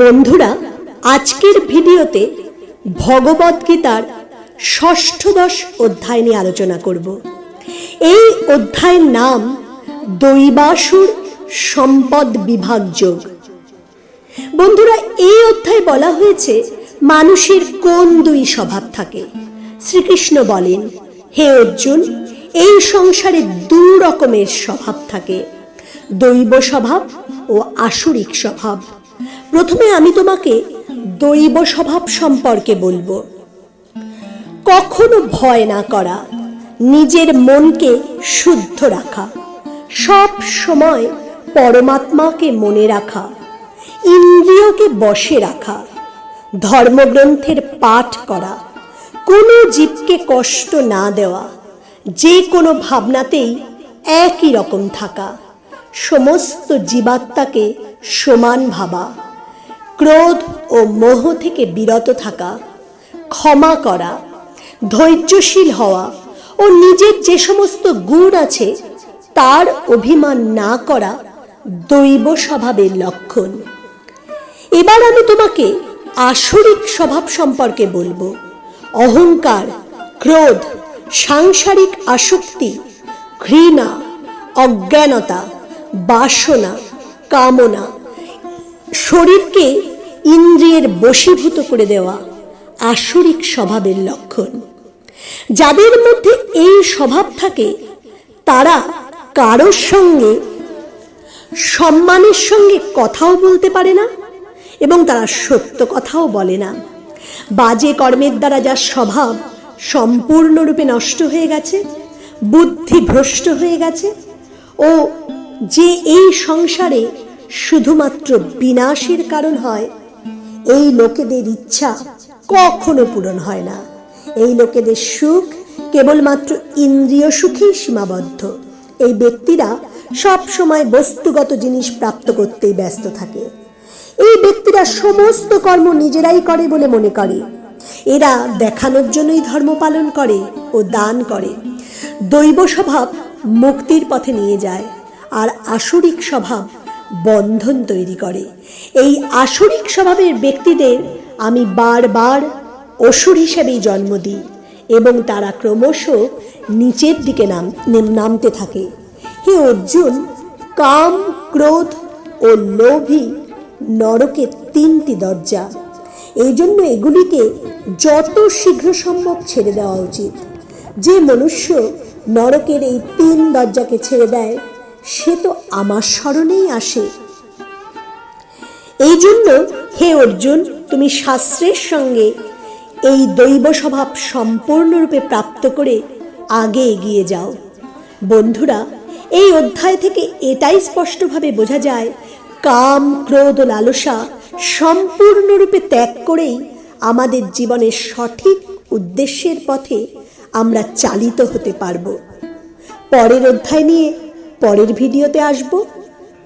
বন্ধুরা, আজকের ভিডিওতে ভগবদ্গীতার ষষ্ঠদশ অধ্যায় নিয়ে আলোচনা করব। এই অধ্যায়ের নাম দৈবাসুর সম্পদ বিভাগ যোগ। বন্ধুরা, এই অধ্যায় বলা হয়েছে, মানুষের কোন দুই স্বভাব থাকে? শ্রীকৃষ্ণ বলেন, হে অর্জুন, এই সংসারে দু রকমের স্বভাব থাকে, দৈব স্বভাব ও আসরিক স্বভাব। প্রথমে আমি তোমাকে দৈব স্বভাব সম্পর্কে বলব। কখনো ভয় না করা, নিজের মনকে শুদ্ধ রাখা, সব সময় পরমাত্মাকে মনে রাখা, ইন্দ্রিয়কে বশে রাখা, ধর্মগ্রন্থের পাঠ করা, কোনো জীবকে কষ্ট না দেওয়া, যে কোনো ভাবনাতেই একই রকম থাকা, সমস্ত জীবাত্মাকে সমান ভাবা। ক্রোধ ও মোহ থেকে বিরত থাকা, ক্ষমা করা, ধৈর্যশীল হওয়া ও নিজের যে সমস্ত গুণ আছে তার অভিমান না করা দৈব স্বভাবের লক্ষণ। এবার আমি তোমাকে আসরিক স্বভাব সম্পর্কে বলব। অহংকার, ক্রোধ, সাংসারিক আসক্তি, ঘৃণা, অজ্ঞানতা, বাসনা, কামনা শরীরকে ইন্দ্রিয়ের বশীভূত করে দেওয়া আসরিক স্বভাবের লক্ষণ। যাদের মধ্যে এই স্বভাব থাকে, তারা কারোর সঙ্গে সম্মানের সঙ্গে কথাও বলতে পারে না এবং তারা সত্য কথাও বলে না। বাজে কর্মের দ্বারা যার স্বভাব সম্পূর্ণরূপে নষ্ট হয়ে গেছে, বুদ্ধি ভ্রষ্ট হয়ে গেছে ও যে এই সংসারে শুধুমাত্র বিনাশের কারণ হয় এই লোকেদের ইচ্ছা কখনো পূরণ হয় না। এই লোকেদের সুখ কেবলমাত্র ইন্দ্রিয় সুখেই সীমাবদ্ধ। এই ব্যক্তিরা সব সময় বস্তুগত জিনিস প্রাপ্ত করতেই ব্যস্ত থাকে। এই ব্যক্তিরা সমস্ত কর্ম নিজেরাই করে বলে মনে করে। এরা দেখানোর জন্যই ধর্ম পালন করে ও দান করে। দৈব স্বভাব মুক্তির পথে নিয়ে যায়। আর আসরিক স্বভাব বন্ধন তৈরি করে। এই আসরিক স্বভাবের ব্যক্তিদের আমি বারবার অসুর হিসেবেই জন্ম দিই এবং তারা ক্রমশ নিচের দিকে নাম নামতে থাকে। হে অর্জুন, কাম, ক্রোধ ও লোভী নরকের তিনটি দরজা। এই জন্য এগুলিকে যত শীঘ্র সম্ভব ছেড়ে দেওয়া উচিত। যে মনুষ্য নরকের এই তিন দরজাকে ছেড়ে দেয় সে তো আমার স্মরণেই আসে। এই জন্য হে অর্জুন, তুমি শাস্ত্রের সঙ্গে এই দৈব স্বভাব সম্পূর্ণরূপে প্রাপ্ত করে আগে এগিয়ে যাও। বন্ধুরা, এই অধ্যায় থেকে এটাই স্পষ্টভাবে বোঝা যায়, কাম, ক্রোধ, লালসা সম্পূর্ণরূপে ত্যাগ করেই আমাদের জীবনের সঠিক উদ্দেশ্যের পথে আমরা চালিত হতে পারব। পরের অধ্যায় নিয়ে পরের ভিডিওতে আসব।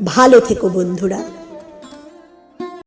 ভালো থেকো বন্ধুরা।